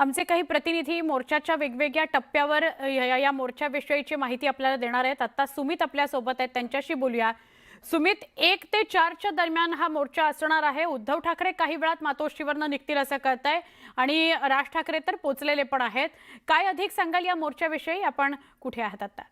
आमचे काही प्रतिनिधी मोर्चाच्या वेगवेगळ्या टप्प्यावर या या मोर्चाविषयीची माहिती आपल्याला देणार आहेत. आता सुमित आपल्यासोबत आहेत. त्यांच्याशी बोलूया. सुमित एक ते चारच्या दरम्यान हा मोर्चा असणार आहे. उद्धव ठाकरे काही वेळात मातोश्रीवरनं निघतील असं कळत आहे आणि राज ठाकरे तर पोचलेले पण आहेत. काय अधिक सांगाल या मोर्चाविषयी? आपण कुठे आहात आता?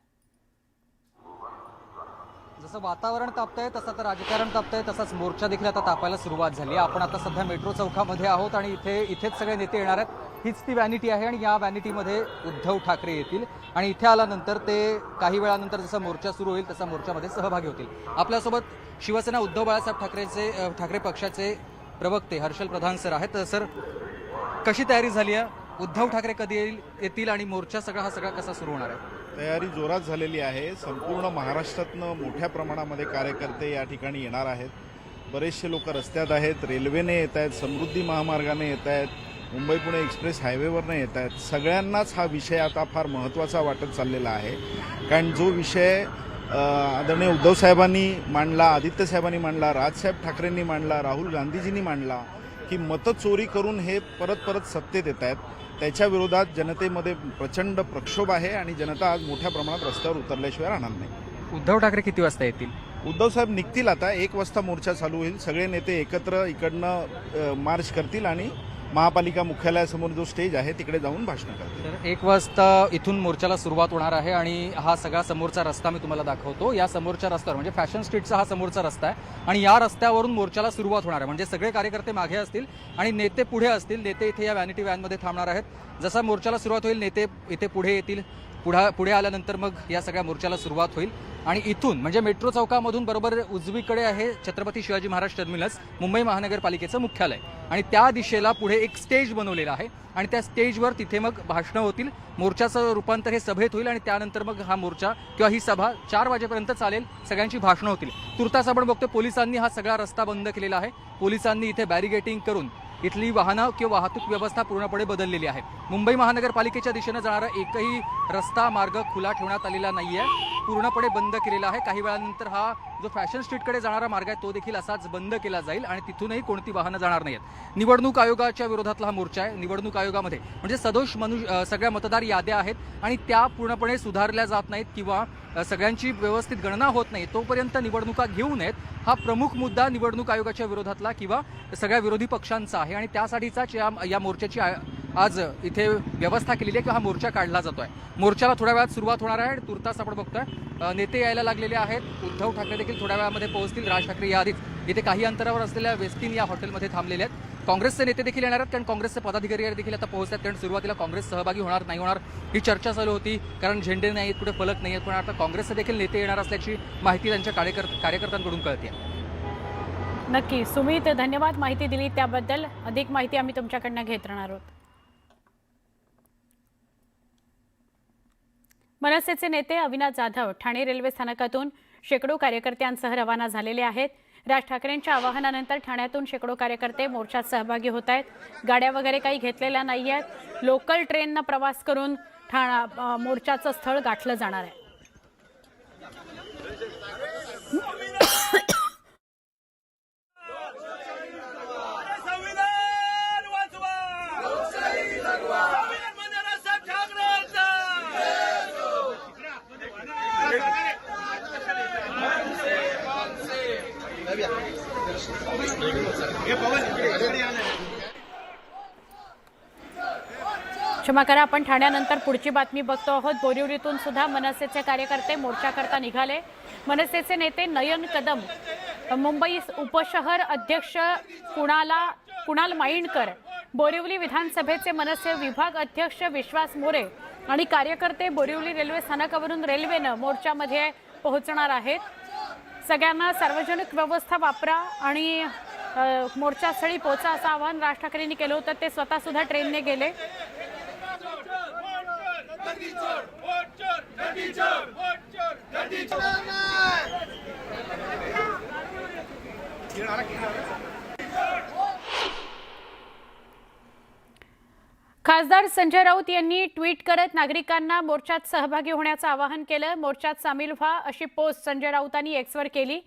जसं वातावरण तापतंय तसं तर राजकारण तापतंय तसंच मोर्चा देखील आता तापायला सुरुवात झाली आहे. आपण आता सध्या मेट्रो चौकामध्ये आहोत आणि इथे इथेच सगळे नेते येणार आहेत. हीच ती व्हॅनिटी आहे आणि या व्हॅनिटीमध्ये उद्धव ठाकरे येतील. आणि इथे आल्यानंतर ते काही वेळानंतर जसा मोर्चा सुरू होईल तसा मोर्चामध्ये सहभागी होतील. आपल्यासोबत शिवसेना उद्धव बाळासाहेब ठाकरेचे ठाकरे पक्षाचे प्रवक्ते हर्षल प्रधान सर आहेत. तर सर कशी तयारी झाली आहे? उद्धव ठाकरे कधी येईल येतील आणि मोर्चा सगळा हा सगळा कसा सुरू होणार आहे? तयारी जोरात झालेली आहे. संपूर्ण महाराष्ट्रातनं मोठ्या प्रमाणामध्ये कार्यकर्ते या ठिकाणी येणार आहेत. बरेचसे लोक रस्त्यात आहेत रेल्वेने येत आहेत समृद्धी महामार्गाने येत आहेत. मुंबई पुणे एक्सप्रेस हायवेवरनं येत आहेत सगळ्यांनाच हा विषय आता फार महत्त्वाचा वाटत चाललेला आहे. कारण जो विषय आदरणीय उद्धव साहेबांनी मांडला आदित्य साहेबांनी मांडला राजसाहेब ठाकरेंनी मांडला राहुल गांधीजींनी मांडला की मतं चोरी करून हे परत परत सत्तेत येत आहेत. त्याच्या विरोधात जनतेमध्ये प्रचंड प्रक्षोभ आहे आणि जनता आज मोठ्या प्रमाणात रस्त्यावर उतरल्याशिवाय राहणार नाही. उद्धव ठाकरे किती वाजता येतील? उद्धव साहेब निघतील आता. एक वाजता मोर्चा चालू होईल. सगळे नेते एकत्र इकडनं मार्च करतील आणि महापालिका मुख्यालयासमोर जो स्टेज आहे तिकडे जाऊन भाषण करतो तर एक वाजता इथून मोर्चाला सुरुवात होणार आहे आणि हा सगळा समोरचा रस्ता मी तुम्हाला दाखवतो. या समोरच्या रस्त्यावर म्हणजे फॅशन स्ट्रीटचा हा समोरचा रस्ता आहे आणि या रस्त्यावरून मोर्चाला सुरुवात होणार आहे. म्हणजे सगळे कार्यकर्ते मागे असतील आणि नेते पुढे असतील. नेते इथे या व्हॅनिटी व्हॅनमध्ये थांबणार आहेत. जसा मोर्चाला सुरुवात होईल नेते इथे पुढे येतील. पुढा पुढे आल्यानंतर मग या सगळ्या मोर्चाला सुरुवात होईल. आणि इथून म्हणजे मेट्रो चौकामधून बरोबर उजवीकडे आहे छत्रपती शिवाजी महाराज टर्मिनस मुंबई महानगरपालिकेचं मुख्यालय. आणि त्या दिशेला पुढे एक स्टेज बनवलेला आहे आणि त्या स्टेजवर तिथे मग भाषणं होतील मोर्चाचं रूपांतर हे सभेत होईल आणि त्यानंतर मग हा मोर्चा किंवा ही सभा चार वाजेपर्यंत चालेल सगळ्यांची भाषणं होतील. तुर्तास आपण बघतो पोलिसांनी हा सगळा रस्ता बंद केलेला आहे. पोलिसांनी इथे बॅरिगेटिंग करून इथली वाहनं किंवा वाहतूक व्यवस्था पूर्णपणे बदललेली आहे. मुंबई महानगरपालिकेच्या दिशेनं जाणारा एकही रस्ता मार्ग खुला ठेवण्यात आलेला नाही आहे पूर्णपणे बंद केलेला आहे. काही वेळानंतर हा जो फॅशन स्ट्रीटकडे जाणारा मार्ग आहे तो देखील असाच बंद केला जाईल आणि तिथूनही कोणती वाहनं जाणार नाहीत. निवडणूक आयोगाच्या विरोधातला हा मोर्चा आहे. निवडणूक आयोगामध्ये म्हणजे सदोष मनुष्य सगळ्या मतदार याद्या आहेत आणि त्या पूर्णपणे सुधारल्या जात नाहीत किंवा सगळ्यांची व्यवस्थित गणना होत नाही. तोपर्यंत निवडणुका घेऊ नयेत. हा प्रमुख मुद्दा निवडणूक आयोगाच्या विरोधातला किंवा सगळ्या विरोधी पक्षांचा आहे आणि त्यासाठीचाच या या मोर्चाची आज इथे व्यवस्था केलेली आहे किंवा हा मोर्चा काढला जातोय. मोर्चाला थोड्या वेळात सुरुवात होणार आहे. आणि तुर्तास आपण बघतोय. नेते यायला लागलेले आहेत. उद्धव ठाकरे देखील थोड्या वेळामध्ये पोहोचतील. राज ठाकरे या आधीच इथे काही अंतरावर असलेल्या वेस्टिन या हॉटेलमध्ये थांबलेले आहेत. काँग्रेसचे नेते देखील येणार आहेत. कारण काँग्रेसचे पदाधिकारी देखील आता पोहोचतात कारण सुरुवातीला काँग्रेस सहभागी होणार नाही होणार ही चर्चा चालू होती. कारण झेंडे नाही आहेत कुठे फलक नाही आहेत पण आता काँग्रेसचे देखील नेते येणार असल्याची माहिती त्यांच्या कार्यकर कार्यकर्त्यांकडून कळते नक्की. सुमित धन्यवाद माहिती दिली त्याबद्दल. अधिक माहिती आम्ही तुमच्याकडनं घेत राहणार आहोत. मनसेचे नेते अविनाश जाधव ठाणे रेल्वे स्थानकातून शेकडो कार्यकर्त्यांसह रवाना झालेले आहेत. राज ठाकरेंच्या आवाहनानंतर ठाण्यातून शेकडो कार्यकर्ते मोर्चात सहभागी होत आहेत. गाड्या वगैरे काही घेतलेल्या नाही आहेत लोकल ट्रेननं प्रवास करून ठाणा मोर्चाचं स्थळ गाठलं जाणार आहे संविधान वाचवा संविधान म्हणजे राजसाहेब ठाकरेंचा क्षमा करा. आपण ठाण्यानंतर पुढची बातमी बघतो आहोत. बोरिवलीतून सुद्धा मनसेचे कार्यकर्ते मोर्चाकरता निघाले. मनसेचे नेते नयन कदम मुंबई उपशहर अध्यक्ष कुणाला कुणाल माइंडकर बोरिवली विधानसभेचे मनसे विभाग अध्यक्ष विश्वास मोरे आणि कार्यकर्ते बोरिवली रेल्वे स्थानकावरून रेल्वेनं मोर्चामध्ये पोहोचणार आहेत. सगळ्यांना सार्वजनिक व्यवस्था वापरा आणि मोर्चास्थळी पोचा असं आवाहन राज ठाकरेंनी केलं होतं. ते स्वतःसुद्धा ट्रेनने गेले गर्दी चोर वोट चोर गर्दी चोर वोट चोर गर्दी चोर खासदार संजय राऊत यांनी ट्विट करत नागरिकांना मोर्चात सहभागी होण्याचं आवाहन केलं. मोर्चात सामील व्हा अशी पोस्ट संजय राऊतांनी एक्सवर केली.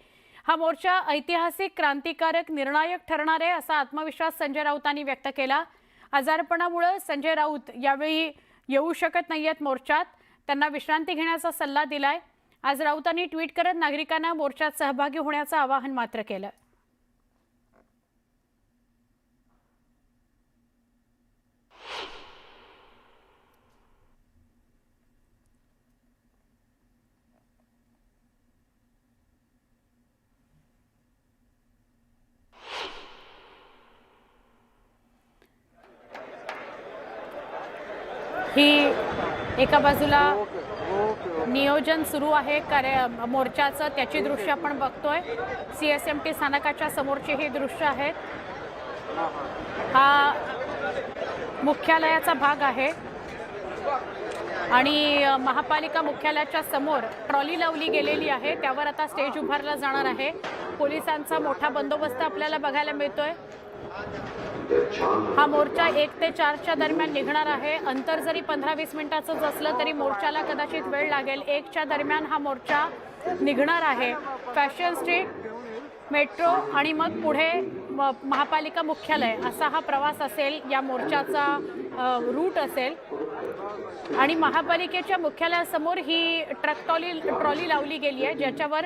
हा मोर्चा ऐतिहासिक क्रांतिकारक निर्णायक ठरणार आहे असा आत्मविश्वास संजय राऊतांनी व्यक्त केला. आजारपणामुळे संजय राऊत यावेळी येऊ शकत नाहीयेत मोर्चात. त्यांना विश्रांती घेण्याचा सल्ला दिलाय. आज राऊतांनी ट्विट करत नागरिकांना मोर्चात सहभागी होण्याचं आवाहन मात्र केलं. ही एका बाजूला नियोजन सुरू आहे कार्य मोर्चाचं त्याची दृश्य आपण बघतोय. सी एस एम टी स्थानकाच्या समोरचे हे दृश्य आहेत हा मुख्यालयाचा भाग आहे. आणि महापालिका मुख्यालयाच्या समोर ट्रॉली लावली गेलेली आहे. त्यावर आता स्टेज उभारला जाणार आहे. पोलिसांचा मोठा बंदोबस्त आपल्याला बघायला मिळतोय. हा मोर्चा एक ते चारच्या दरम्यान निघणार आहे. अंतर जरी पंधरा वीस मिनिटाचंच असलं तरी मोर्चाला कदाचित वेळ लागेल. एकच्या दरम्यान हा मोर्चा निघणार आहे. फॅशन स्ट्रीट मेट्रो आणि मग पुढे म- महापालिका मुख्यालय असा हा प्रवास असेल या मोर्चाचा रूट असेल. आणि महापालिकेच्या मुख्यालयासमोर ही ट्रक ट्रॉली ट्रॉली लावली गेली आहे ज्याच्यावर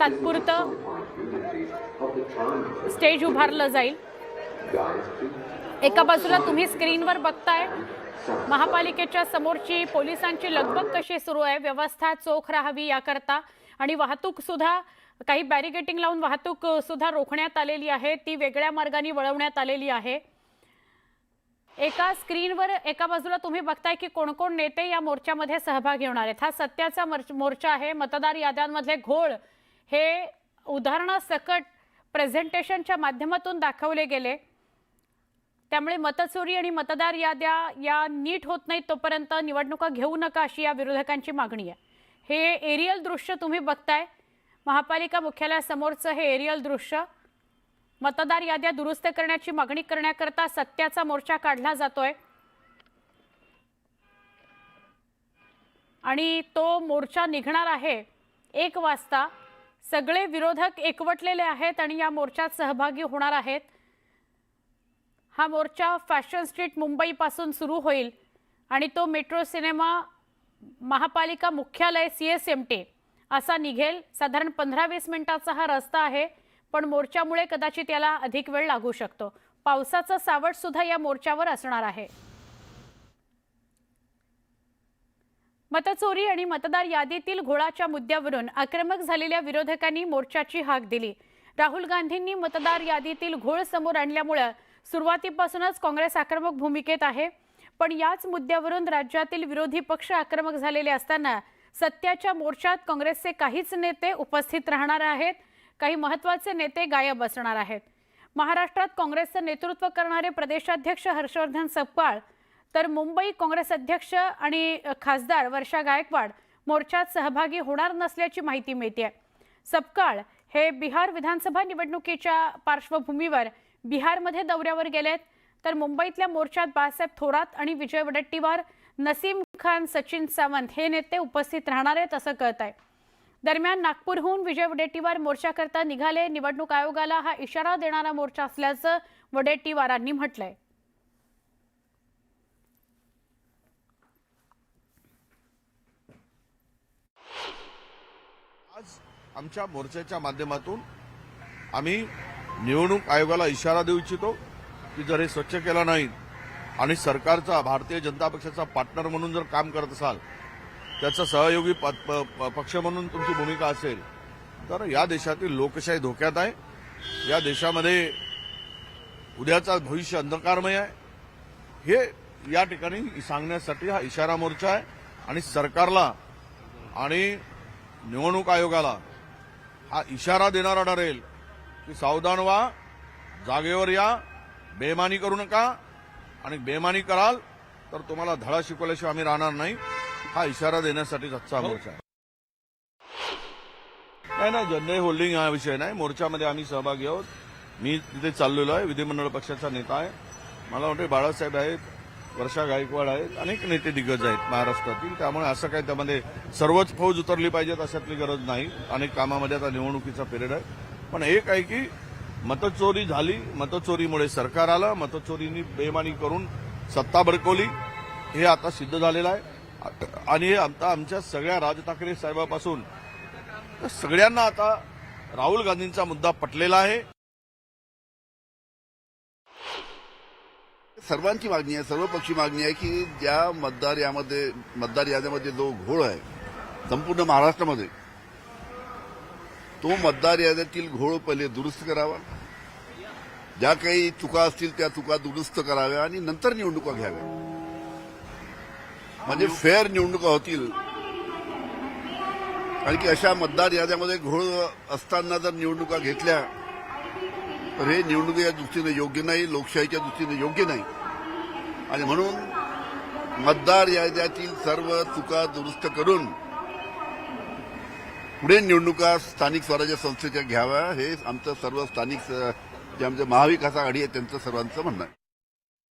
तात्पुरतं स्टेज उभारलं जाईल. एका बाजूला तुम्ही स्क्रीनवर बघताय महापालिकेच्या समोरची पोलिसांची लगबग कशी सुरू आहे व्यवस्था चोख राहावी याकरता आणि वाहतूक सुद्धा काही बॅरिगेटिंग लावून वाहतूक सुद्धा रोखण्यात आलेली आहे ती वेगळ्या मार्गाने वळवण्यात आलेली आहे. एका स्क्रीनवर एका बाजूला तुम्ही बघताय की कोण कोण नेते या मोर्चामध्ये सहभागी होणार आहेत. हा सत्याचा मोर्चा आहे मतदार याद्यांमधले घोळ हे उदाहरणासकट प्रेझेंटेशनच्या माध्यमातून दाखवले गेले. त्यामुळे मतचोरी आणि मतदार याद्या या नीट होत नाहीत तोपर्यंत निवडणुका घेऊ नका अशी या विरोधकांची मागणी आहे. हे एरियल दृश्य तुम्ही बघताय. महापालिका मुख्यालयासमोरचं हे एरियल दृश्य. मतदार याद्या दुरुस्त करण्याची मागणी करण्याकरता सत्याचा मोर्चा काढला जातोय. आणि तो मोर्चा निघणार आहे एक वाजता. सगळे विरोधक एकवटलेले आहेत आणि या मोर्चात सहभागी होणार आहेत. हा मोर्चा फॅशन स्ट्रीट मुंबईपासून सुरू होईल आणि तो मेट्रो सिनेमा महापालिका मुख्यालय सी एस एम टी असा निघेल. साधारण पंधरा वीस मिनिटाचा हा रस्ता आहे पण मोर्चामुळे कदाचित याला अधिक वेळ लागू शकतो. पावसाचं सावट सुद्धा या मोर्चावर असणार आहे. मतचोरी आणि मतदार यादीतील घोळाच्या मुद्द्यावरून आक्रमक झालेल्या विरोधकांनी मोर्चाची हाक दिली. राहुल गांधींनी मतदार यादीतील घोळ समोर आणल्यामुळे सुरुवातीपासूनच काँग्रेस आक्रमक भूमिकेत आहे. पण याच मुद्द्यावरून राज्यातील विरोधी पक्ष आक्रमक झालेले असताना सत्याच्या मोर्चात काँग्रेसचे काहीच नेते उपस्थित राहणार आहेत. काही महत्त्वाचे नेते गायब असणार आहेत. महाराष्ट्रात काँग्रेसचं नेतृत्व करणारे प्रदेशाध्यक्ष हर्षवर्धन सपकाळ तर मुंबई काँग्रेस अध्यक्ष आणि खासदार वर्षा गायकवाड मोर्चात सहभागी होणार नसल्याची माहिती मिळते सपकाळ हे बिहार विधानसभा निवडणुकीच्या पार्श्वभूमीवर बिहारमध्ये दौऱ्यावर गेलेत. तर मुंबईतल्या मोर्चात बाळासाहेब थोरात आणि विजय वडेट्टीवार नसीम खान सचिन सावंत हे नेते उपस्थित राहणार आहेत असं कळत आहे. दरम्यान नागपूरहून विजय वडेट्टीवार मोर्चाकरता निघाले. निवडणूक आयोगाला हा इशारा देणारा मोर्चा असल्याचं वडेट्टीवारांनी म्हटलंय. आज आमच्या मोर्चाच्या माध्यमातून आम्ही निवडणूक आयोगाला इशारा देऊ इच्छितो की जर हे स्वच्छ केलं नाही आणि सरकारचा भारतीय जनता पक्षाचा पार्टनर म्हणून जर काम करत असाल त्याचा सहयोगी प- प- प- पक्ष म्हणून तुमची भूमिका असेल तर या देशातील लोकशाही धोक्यात आहे. या देशामध्ये उद्याचा भविष्य अंधकारमय आहे. हे या ठिकाणी सांगण्यासाठी हा इशारा मोर्चा आहे आणि सरकारला आणि निवडणूक आयोगाला हा इशारा देणारा ठरेल. की सावधान व्हा जागेवर या बेमानी करू नका. आणि बेमानी कराल तर तुम्हाला धडा शिकवल्याशिवाय आम्ही राहणार नाही. हा इशारा देण्यासाठी आजचा मोर्चा आहे. नाही नाही जनरल होल्डिंग हा विषय नाही. मोर्चामध्ये आम्ही सहभागी आहोत. मी तिथे चाललेलो आहे. विधिमंडळ पक्षाचा नेता आहे. मला वाटते बाळासाहेब आहेत वर्षा गायकवाड आहेत अनेक नेते दिग्गज आहेत महाराष्ट्रातील. त्यामुळे असं काही त्यामध्ये सर्वच फौज उतरली पाहिजेत अशातली गरज नाही. अनेक कामामध्ये आता निवडणुकीचा पिरियड आहे. पण एक आहे की मतचोरी झाली मतचोरीमुळे सरकार आलं मतचोरीनी बेमानी करून सत्ता बरकवली हे आता सिद्ध झालेलं आहे. आणि हे आता आमच्या सगळ्या राज ठाकरे साहेबापासून सगळ्यांना आता राहुल गांधींचा मुद्दा पटलेला आहे. सर्वांची मागणी आहे सर्वपक्षी मागणी आहे की ज्या मतदार यामध्ये मतदार याद्यामध्ये जो घोळ आहे संपूर्ण महाराष्ट्रामध्ये तो मतदार याद्यातील घोळ पहिले दुरुस्त करावा. ज्या काही चुका असतील त्या चुका दुरुस्त कराव्या आणि नंतर निवडणुका घ्याव्या. म्हणजे फेअर निवडणुका होतील. कारण की अशा मतदार याद्यामध्ये घोळ असताना जर निवडणुका घेतल्या तर हे निवडणुकीच्या दृष्टीने योग्य नाही लोकशाहीच्या दृष्टीने योग्य नाही. आणि म्हणून मतदार याद्यातील सर्व चुका दुरुस्त करून पुढे निवडणुका स्थानिक स्वराज्य संस्थेच्या घ्याव्या हे आमचं सर्व स्थानिक स- जे आमचे महाविकास आघाडी आहे त्यांचं सर्वांचं म्हणणं आहे.